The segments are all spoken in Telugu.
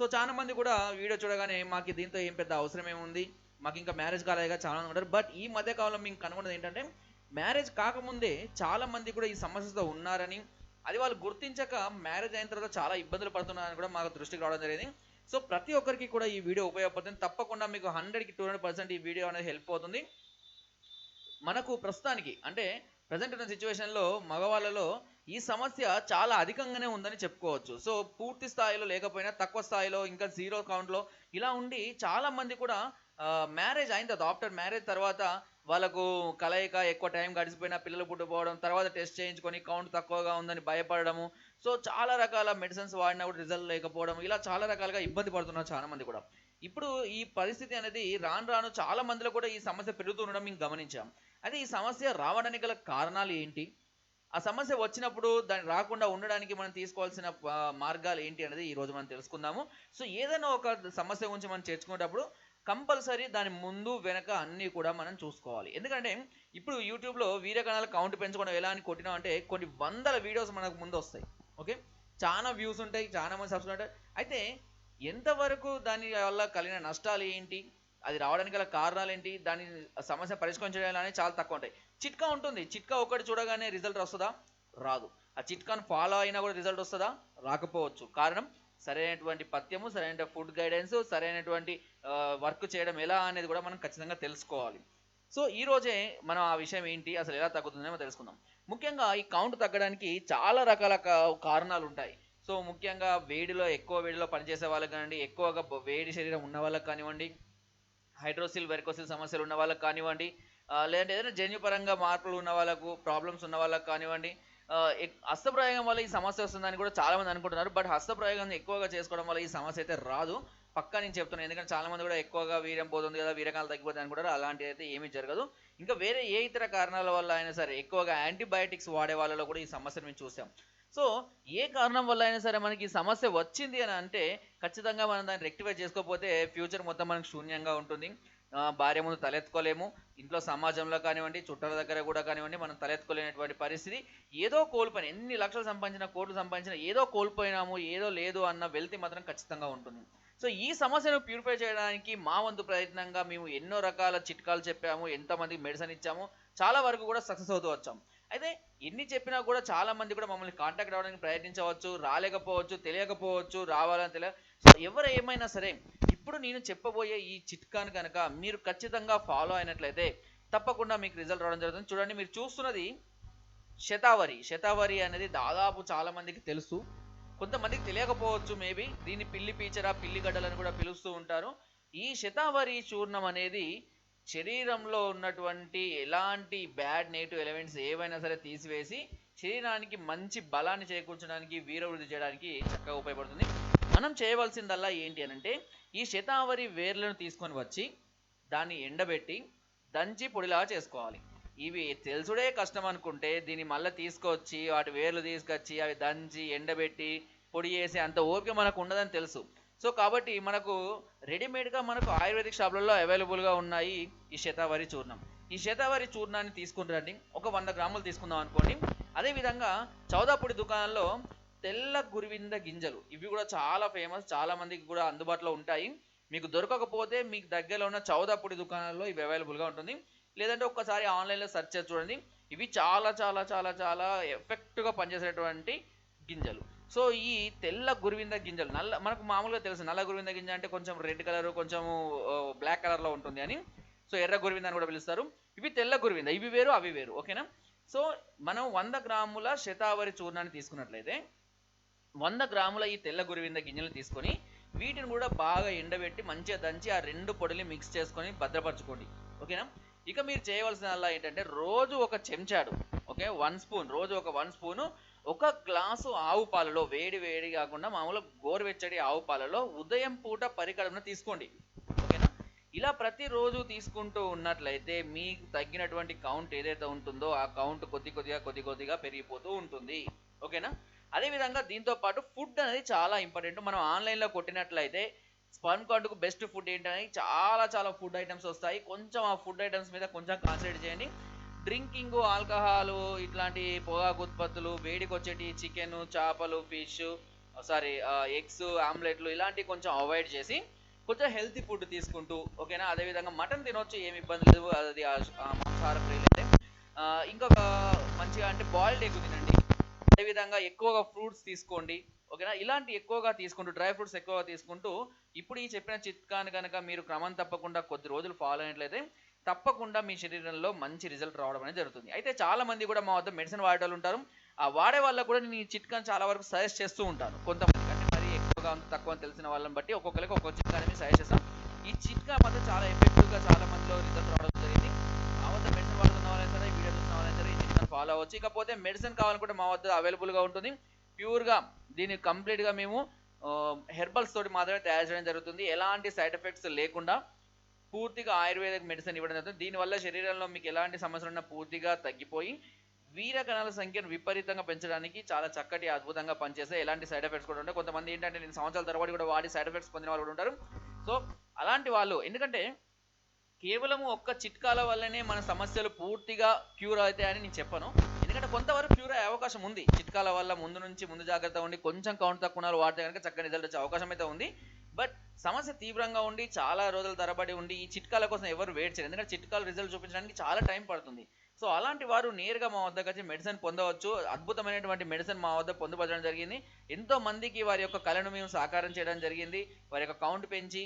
సో చాలా మంది కూడా వీడియో చూడగానే మాకు దీంతో ఏం పెద్ద అవసరం ఏముంది మాకు ఇంకా మ్యారేజ్ కాలేదుగా చాలా మంది ఉంటారు బట్ ఈ మధ్య కాలంలో మేము కనుగొన్నది ఏంటంటే మ్యారేజ్ కాకముందే చాలా మంది కూడా ఈ సమస్యతో ఉన్నారని అది వాళ్ళు గుర్తించక మ్యారేజ్ అయిన తర్వాత చాలా ఇబ్బందులు పడుతున్నారని కూడా మాకు దృష్టికి రావడం జరిగింది. సో ప్రతి ఒక్కరికి కూడా ఈ వీడియో ఉపయోగపడుతుంది. తప్పకుండా మీకు హండ్రెడ్కి టూ హండ్రెడ్ పర్సెంట్ ఈ వీడియో అనేది హెల్ప్ అవుతుంది. మనకు ప్రస్తుతానికి అంటే ప్రజెంట్ ఉన్న సిచ్యువేషన్లో మగవాళ్ళలో ఈ సమస్య చాలా అధికంగానే ఉందని చెప్పుకోవచ్చు. సో పూర్తి స్థాయిలో లేకపోయినా తక్కువ స్థాయిలో ఇంకా జీరో కౌంట్లో ఇలా ఉండి చాలా మంది కూడా మ్యారేజ్ అయిన తర్వాత ఆఫ్టర్ మ్యారేజ్ తర్వాత వాళ్ళకు కలయిక ఎక్కువ టైం గడిచిపోయినా పిల్లలు పుట్టిపోవడం తర్వాత టెస్ట్ చేయించుకొని కౌంట్ తక్కువగా ఉందని భయపడడము. సో చాలా రకాల మెడిసిన్స్ వాడినా కూడా రిజల్ట్ లేకపోవడం ఇలా చాలా రకాలుగా ఇబ్బంది పడుతున్నారు చాలా మంది కూడా. ఇప్పుడు ఈ పరిస్థితి అనేది రాను రాను చాలా మందిలో కూడా ఈ సమస్య పెరుగుతూ ఉండడం మేము గమనించాం. అయితే ఈ సమస్య రావడానికి గల కారణాలు ఏంటి? ఆ సమస్య వచ్చినప్పుడు దాన్ని రాకుండా ఉండడానికి మనం తీసుకోవాల్సిన మార్గాలు ఏంటి అనేది ఈ రోజు మనం తెలుసుకుందాము. సో ఏదైనా ఒక సమస్య గురించి మనం చేర్చుకునేటప్పుడు కంపల్సరీ దాని ముందు వెనక అన్నీ కూడా మనం చూసుకోవాలి. ఎందుకంటే ఇప్పుడు యూట్యూబ్లో వీరకణాల కౌంట్ పెంచుకోవడం ఎలా అని కొట్టినాం అంటే కొన్ని వందల వీడియోస్ మనకు ముందు వస్తాయి. ఓకే? చాలా వ్యూస్ ఉంటాయి చాలా మంది సబ్స్క్రైబ్ ఉంటాయి అయితే ఎంతవరకు దాని వల్ల కలిగిన నష్టాలు ఏంటి? అది రావడానికి గల కారణాలు ఏంటి దాని సమస్య పరిష్కరించడానికి చాలా తక్కువ ఉంటాయి. చిట్కా ఉంటుంది. చిట్కా ఒకటి చూడగానే రిజల్ట్ వస్తుందా? రాదు. ఆ చిట్కాను ఫాలో అయినా కూడా రిజల్ట్ వస్తుందా? రాకపోవచ్చు. కారణం సరైనటువంటి పథ్యము సరైన ఫుడ్ గైడెన్స్ సరైనటువంటి వర్క్ చేయడం ఎలా అనేది కూడా మనం ఖచ్చితంగా తెలుసుకోవాలి. సో ఈ రోజే మనం ఆ విషయం ఏంటి? అసలు ఎలా తగ్గుతుందో మనం తెలుసుకుందాం. ముఖ్యంగా ఈ కౌంట్ తగ్గడానికి చాలా రకాల కారణాలు ఉంటాయి. సో ముఖ్యంగా వేడిలో ఎక్కువ వేడిలో పనిచేసే వాళ్ళకి కానివ్వండి ఎక్కువగా వేడి శరీరం ఉన్న వాళ్ళకి కానివ్వండి హైడ్రోసిల్ వెరకోసిల్ సమస్యలు ఉన్న వాళ్ళకి కానివ్వండి లేదంటే ఏదైనా జన్యుపరంగా మార్పులు ఉన్న వాళ్ళకు ప్రాబ్లమ్స్ ఉన్న వాళ్ళకి కానివ్వండి హస్తప్రయోగం వల్ల ఈ సమస్య వస్తుందని కూడా చాలామంది అనుకుంటున్నారు. బట్ హస్తప్రయోగం ఎక్కువగా చేసుకోవడం వల్ల ఈ సమస్య అయితే రాదు. పక్కా నేను చెప్తున్నాను ఎందుకంటే చాలా మంది కూడా ఎక్కువగా వీర్యం పోతుంది కదా వీరకాలు తగ్గిపోతుంది అనుకుంటారు అలాంటిది అయితే ఏమీ జరగదు. ఇంకా వేరే ఏ ఇతర కారణాల వల్ల అయినా సరే ఎక్కువగా యాంటీబయాటిక్స్ వాడే వాళ్ళలో కూడా ఈ సమస్యను మేము చూసాం. సో ఏ కారణం వల్ల అయినా సరే మనకి ఈ సమస్య వచ్చింది అని అంటే ఖచ్చితంగా మనం దాన్ని రెక్టిఫై చేసుకోకపోతే ఫ్యూచర్ మొత్తం మనకు శూన్యంగా ఉంటుంది. భార్య ముందు తలెత్తుకోలేము. ఇంట్లో సమాజంలో కానివ్వండి చుట్టాల దగ్గర కూడా కానివ్వండి మనం తలెత్తుకోలేనటువంటి పరిస్థితి. ఏదో కోల్పోయిన ఎన్ని లక్షలు సంపాదించిన కోట్లు సంపాదించిన ఏదో కోల్పోయినాము ఏదో లేదు అన్న వెళ్తే మాత్రం ఖచ్చితంగా ఉంటుంది. సో ఈ సమస్యను ప్యూరిఫై చేయడానికి మా వంతు ప్రయత్నంగా మేము ఎన్నో రకాల చిట్కాలు చెప్పాము ఎంతమందికి మెడిసిన్ ఇచ్చాము. చాలా వరకు కూడా సక్సెస్ అవుతూ వచ్చాం. అయితే ఎన్ని చెప్పినా కూడా చాలా మంది కూడా మమ్మల్ని కాంటాక్ట్ అవ్వడానికి ప్రయత్నించవచ్చు రాలేకపోవచ్చు తెలియకపోవచ్చు రావాలని తెలియ సో ఎవరు ఏమైనా సరే ఇప్పుడు నేను చెప్పబోయే ఈ చిట్కాను కనుక మీరు ఖచ్చితంగా ఫాలో అయినట్లయితే తప్పకుండా మీకు రిజల్ట్ రావడం జరుగుతుంది. చూడండి మీరు చూస్తున్నది శతావరి. శతావరి అనేది దాదాపు చాలా మందికి తెలుసు. కొంతమందికి తెలియకపోవచ్చు మేబీ దీన్ని పిల్లి పీచర పిల్లి గడ్డలని కూడా పిలుస్తూ ఉంటారు. ఈ శతావరి చూర్ణం అనేది శరీరంలో ఉన్నటువంటి ఎలాంటి బ్యాడ్ నెగిటివ్ ఎలిమెంట్స్ ఏవైనా సరే తీసివేసి శరీరానికి మంచి బలాన్ని చేకూర్చడానికి వీరవృద్ధి చేయడానికి చక్కగా ఉపయోగపడుతుంది. మనం చేయవలసిందల్లా ఏంటి అని అంటే ఈ శతావరి వేర్లను తీసుకొని వచ్చి దాన్ని ఎండబెట్టి దంచి పొడిలా చేసుకోవాలి. ఇవి తెలుసుడే కష్టం అనుకుంటే దీన్ని మళ్ళీ తీసుకొచ్చి వాటి వేర్లు తీసుకొచ్చి అవి దంచి ఎండబెట్టి పొడి చేసి అంత ఓపిక మనకు ఉండదని తెలుసు. సో కాబట్టి మనకు రెడీమేడ్గా మనకు ఆయుర్వేదిక్ షాపులలో అవైలబుల్గా ఉన్నాయి ఈ శతావరి చూర్ణం. ఈ శతావరి చూర్ణాన్ని తీసుకుంటారండి ఒక వంద గ్రాములు తీసుకుందాం అనుకోండి. అదేవిధంగా చౌదాపొడి దుకాణంలో తెల్ల గురివింద గింజలు ఇవి కూడా చాలా ఫేమస్ చాలా మందికి కూడా అందుబాటులో ఉంటాయి. మీకు దొరకకపోతే మీకు దగ్గరలో ఉన్న చౌదాపొడి దుకాణాల్లో ఇవి అవైలబుల్గా ఉంటుంది. లేదంటే ఒక్కసారి ఆన్లైన్లో సెర్చ్ చేసి చూడండి. ఇవి చాలా చాలా చాలా చాలా ఎఫెక్ట్గా పనిచేసేటువంటి గింజలు. సో ఈ తెల్ల గురువింద గింజలు నల్ల మనకు మామూలుగా తెలుసు నల్ల గురువింద గింజ అంటే కొంచెం రెడ్ కలర్ కొంచెం బ్లాక్ కలర్లో ఉంటుంది అని. సో ఎర్ర గురువింద అని కూడా పిలుస్తారు. ఇవి తెల్ల గురువింద ఇవి వేరు అవి వేరు ఓకేనా? సో మనం వంద గ్రాముల శతావరి చూర్ణాన్ని తీసుకున్నట్లయితే వంద గ్రాముల ఈ తెల్ల గురివింద గింజలు తీసుకొని వీటిని కూడా బాగా ఎండబెట్టి మంచిగా దంచి ఆ రెండు పొడిని మిక్స్ చేసుకొని భద్రపరచుకోండి ఓకేనా? ఇక మీరు చేయవలసిన ఏంటంటే రోజు ఒక చెంచాడు ఓకే? వన్ స్పూన్ రోజు ఒక వన్ స్పూను. ఒక గ్లాసు ఆవు పాలలో వేడి వేడి కాకుండా మామూలు గోరువెచ్చడి ఆవు పాలలో ఉదయం పూట పరికరమును తీసుకోండి. ఓకేనా? ఇలా ప్రతిరోజు తీసుకుంటూ ఉన్నట్లయితే మీకు తగ్గినటువంటి కౌంట్ ఏదైతే ఉంటుందో ఆ కౌంట్ కొద్ది కొద్దిగా కొద్ది కొద్దిగా పెరిగిపోతూ ఉంటుంది. ఓకేనా? అదేవిధంగా దీంతో పాటు ఫుడ్ అనేది చాలా ఇంపార్టెంట్. మనం ఆన్లైన్లో కొట్టినట్లయితే స్పర్మ్ కౌంట్కు బెస్ట్ ఫుడ్ ఏంటనేది చాలా చాలా ఫుడ్ ఐటమ్స్ వస్తాయి. కొంచెం ఆ ఫుడ్ ఐటమ్స్ మీద కొంచెం కాన్సన్ట్రేట్ చేయండి. డ్రింకింగ్ ఆల్కహాల్ ఇట్లాంటి పొగాకు ఉత్పత్తులు వేడికొచ్చేటి చికెన్ చేపలు ఫిష్ సారీ ఎగ్స్ ఆమ్లెట్లు ఇలాంటివి కొంచెం అవాయిడ్ చేసి కొంచెం హెల్తీ ఫుడ్ తీసుకుంటూ ఓకేనా? అదేవిధంగా మటన్ తినొచ్చు ఏమి ఇబ్బంది లేదు. అది అయితే. మాంసాహార ప్రియులైతే ఇంకొక మంచిగా అంటే బాయిల్డ్ ఎగ్ తినండి. అదేవిధంగా ఎక్కువగా ఫ్రూట్స్ తీసుకోండి ఓకేనా? ఇలాంటి ఎక్కువగా తీసుకుంటూ డ్రై ఫ్రూట్స్ ఎక్కువగా తీసుకుంటూ ఇప్పుడు ఈ చెప్పిన చిట్కాని కనుక మీరు క్రమం తప్పకుండా కొద్ది రోజులు ఫాలో అయినట్లయితే తప్పకుండా మీ శరీరంలో మంచి రిజల్ట్ రావడం అనేది జరుగుతుంది. అయితే చాలా మంది కూడా మా వద్ద మెడిసిన్ వాడే వాళ్ళు ఉంటారు. ఆ వాడే వాళ్ళకు కూడా నేను ఈ చిట్కాని చాలా వరకు సజెస్ట్ చేస్తూ ఉంటాను. కొంతమంది కంటే మరి ఎక్కువగా ఉంది తక్కువ అని తెలిసిన వాళ్ళని బట్టి ఒక్కొక్కరికి ఒక్కొక్క చిట్కాని సజెస్ట్ చేస్తాం ఈ చిట్కా మాత్రం చాలా ఎఫెక్టివ్గా చాలా మందిలో రిజల్ట్ రావడం జరిగింది. మా వద్ద మెడిసిన్ వాడుతున్న వాళ్ళైనా సరే వీడియో చూసిన వాళ్ళైనా సరే ఈ చిట్కాని ఫాలో అవ్వచ్చు. ఇకపోతే మెడిసిన్ కావాలనుకుంటే మా వద్ద అవైలబుల్గా ఉంటుంది. ప్యూర్గా దీన్ని కంప్లీట్గా మేము హెర్బల్స్ తోటి మాత్రమే తయారు చేయడం జరుగుతుంది. ఎలాంటి సైడ్ ఎఫెక్ట్స్ లేకుండా పూర్తిగా ఆయుర్వేదిక్ మెడిసిన్ ఇవ్వడం జరుగుతుంది. దీనివల్ల శరీరంలో మీకు ఎలాంటి సమస్యలు ఉన్నా పూర్తిగా తగ్గిపోయి వీర కణాల సంఖ్యను విపరీతంగా పెంచడానికి చాలా చక్కటి అద్భుతంగా పనిచేస్తే ఎలాంటి సైడ్ ఎఫెక్ట్స్ కూడా ఉంటాయి కొంతమంది ఏంటంటే నేను సంవత్సరాల తరబడి కూడా వాడి సైడ్ ఎఫెక్ట్స్ పొందిన వాళ్ళు కూడా ఉంటారు. సో అలాంటి వాళ్ళు ఎందుకంటే కేవలం ఒక్క చిట్కాల వల్లనే మన సమస్యలు పూర్తిగా క్యూర్ అవుతాయని నేను చెప్పను. ఎందుకంటే కొంతవరకు క్యూర్ అయ్యే అవకాశం ఉంది. చిట్కాల వల్ల ముందు నుంచి ముందు జాగ్రత్త ఉండి కొంచెం కౌంట్ తక్కువ వాడితే కనుక చక్కని రిజల్ట్ వచ్చే అవకాశం అయితే ఉంది. బట్ సమస్య తీవ్రంగా ఉండి చాలా రోజుల తరబడి ఉండి ఈ చిట్కాల కోసం ఎవరు వెయిట్ చేయరు. ఎందుకంటే చిట్కాల రిజల్ట్ చూపించడానికి చాలా టైం పడుతుంది. సో అలాంటి వారు నేరుగా మా వద్దకు వచ్చి మెడిసిన్ పొందవచ్చు. అద్భుతమైనటువంటి మెడిసిన్ మా వద్ద పొందుపరచడం జరిగింది. ఎంతో మందికి వారి యొక్క కళను మేము సాకారం చేయడం జరిగింది. వారి యొక్క కౌంట్ పెంచి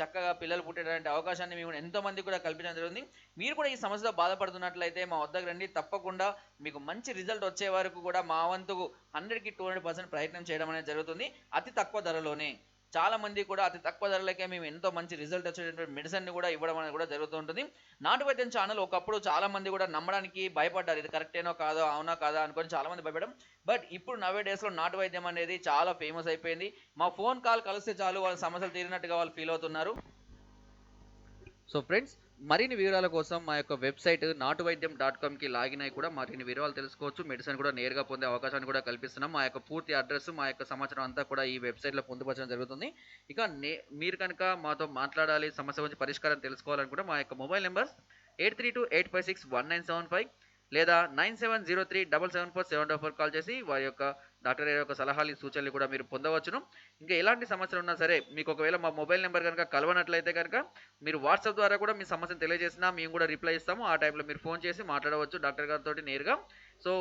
చక్కగా పిల్లలు పుట్టేటువంటి అవకాశాన్ని మేము ఎంతో మందికి కూడా కల్పించడం జరిగింది. మీరు కూడా ఈ సమస్యతో బాధపడుతున్నట్లయితే మా వద్దకు రండి. తప్పకుండా మీకు మంచి రిజల్ట్ వచ్చే వరకు కూడా మా వంతుకు హండ్రెడ్కి టూ హండ్రెడ్ పర్సెంట్ ప్రయత్నం చేయడం అనేది జరుగుతుంది. అతి తక్కువ ధరలోనే. చాలా మంది కూడా అతి తక్కువ ధరలకే మేము ఎంతో మంచి రిజల్ట్ వచ్చేటటువంటి మెడిసిన్ కూడా ఇవ్వడం అనేది కూడా జరుగుతూ ఉంటుంది. నాటు వైద్యం ఛానల్ ఒకప్పుడు చాలా మంది కూడా నమ్మడానికి భయపడ్డారు. ఇది కరెక్టేనో కాదో అవునా కాదా అనుకొని చాలా మంది భయపడడం. బట్ ఇప్పుడు నవే డేస్లో నాటు వైద్యం అనేది చాలా ఫేమస్ అయిపోయింది. మా ఫోన్ కాల్ కలిస్తే చాలు వాళ్ళ సమస్యలు తీరినట్టుగా వాళ్ళు ఫీల్ అవుతున్నారు. సో ఫ్రెండ్స్ మరిన్ని వివరాల కోసం మా యొక్క వెబ్సైట్ నాటు వైద్యం డాట్ కామ్కి లాగిన్ అయి కూడా మరిన్ని వివరాలు తెలుసుకోవచ్చు. మెడిసిన్ కూడా నేరుగా పొందే అవకాశాన్ని కూడా కల్పిస్తున్నాం. మా యొక్క పూర్తి అడ్రస్ మా యొక్క సమాచారం అంతా కూడా ఈ వెబ్సైట్లో పొందుపరచడం జరుగుతుంది. ఇక నే మీరు కనుక మాతో మాట్లాడాలి సమస్య గురించి పరిష్కారం తెలుసుకోవాలనుకుంటే మా యొక్క mobile number eight three two eight five six one nine seven five లేదా nine seven zero three double seven four seven double four call చేసి వారి యొక్క డాక్టర్ గారి యొక్క సలహాలు సూచనలు కూడా మీరు పొందవచ్చును. ఇంకా ఎలాంటి సమస్యలు ఉన్నా సరే మీకు ఒకవేళ మా మొబైల్ నెంబర్ కనుక కలవనట్లయితే కనుక మీరు వాట్సాప్ ద్వారా కూడా మీ సమస్యను తెలియజేసినా మేము కూడా రిప్లై ఇస్తాము. ఆ టైంలో మీరు ఫోన్ చేసి మాట్లాడవచ్చు డాక్టర్ గారితో నేరుగా. సో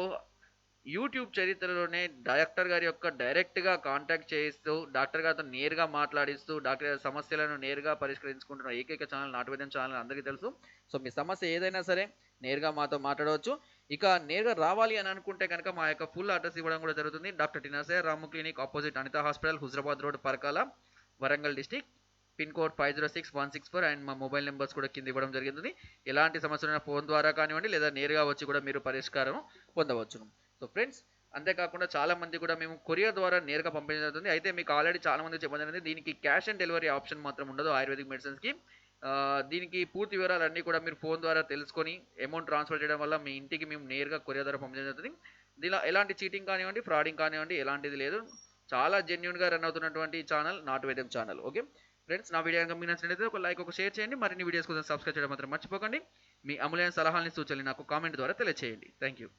యూట్యూబ్ చరిత్రలోనే డాక్టర్ గారి యొక్క డైరెక్ట్గా కాంటాక్ట్ చేయిస్తూ డాక్టర్ గారితో నేరుగా మాట్లాడిస్తూ డాక్టర్ గారి సమస్యలను నేరుగా పరిష్కరించుకుంటున్న ఏకైక ఛానల్ నాటువేదం ఛానల్ అందరికీ తెలుసు. సో మీ సమస్య ఏదైనా సరే నేరుగా మాతో మాట్లాడవచ్చు. ఇక నేరుగా రావాలి అని అనుకుంటే కనుక మా యొక్క ఫుల్ అడ్రస్ ఇవ్వడం కూడా జరుగుతుంది. Doctor టినాసే Ramu clinic opposite Anitha hospital Huzurabad road Parakala Warangal district pin code five zero six one six four and మా మొబైల్ నెంబర్స్ కూడా కింద ఇవ్వడం జరిగింది. ఎలాంటి సమస్యలైనా ఫోన్ ద్వారా కానివ్వండి లేదా నేరుగా వచ్చి కూడా మీరు పరిష్కారం పొందవచ్చును సో ఫ్రెండ్స్ అంతేకాకుండా చాలా మంది కూడా మేము కొరియర్ ద్వారా నేరుగా పంపించడం జరుగుతుంది. అయితే మీకు ఆల్రెడీ చాలా మంది చెప్పడం జరిగింది. దీనికి క్యాష్ ఆన్ డెలివరీ ఆప్షన్ మాత్రం ఉండదు ఆయుర్వేదిక్ మెడిసిన్స్కి దీనికి పూర్తి వివరాలు అన్నీ కూడా మీరు ఫోన్ ద్వారా తెలుసుకొని అమౌంట్ ట్రాన్స్ఫర్ చేయడం వల్ల మీ ఇంటికి మేము నేరుగా కొరియర్ ద్వారా పంపించడం జరుగుతుంది. దీనిలో ఎలాంటి చీటింగ్ కానివ్వండి ఫ్రాడింగ్ కానివ్వండి ఎలాంటిది లేదు. చాలా జెన్యున్గా రన్ అవుతున్నటువంటి channel Natu Vaidyam channel okay friends నా వీడియో కనుక మీకు నచ్చినట్లయితే ఒక లైక్ ఒక షేర్ చేయండి. మరిన్ని వీడియోస్ కోసం సబ్స్క్రైబ్ చేయడం మాత్రం మర్చిపోకండి. మీ అమూల్యమైన సలహాలని సూచనలు నాకు కామెంట్ ద్వారా తెలియజేయండి థ్యాంక్ యూ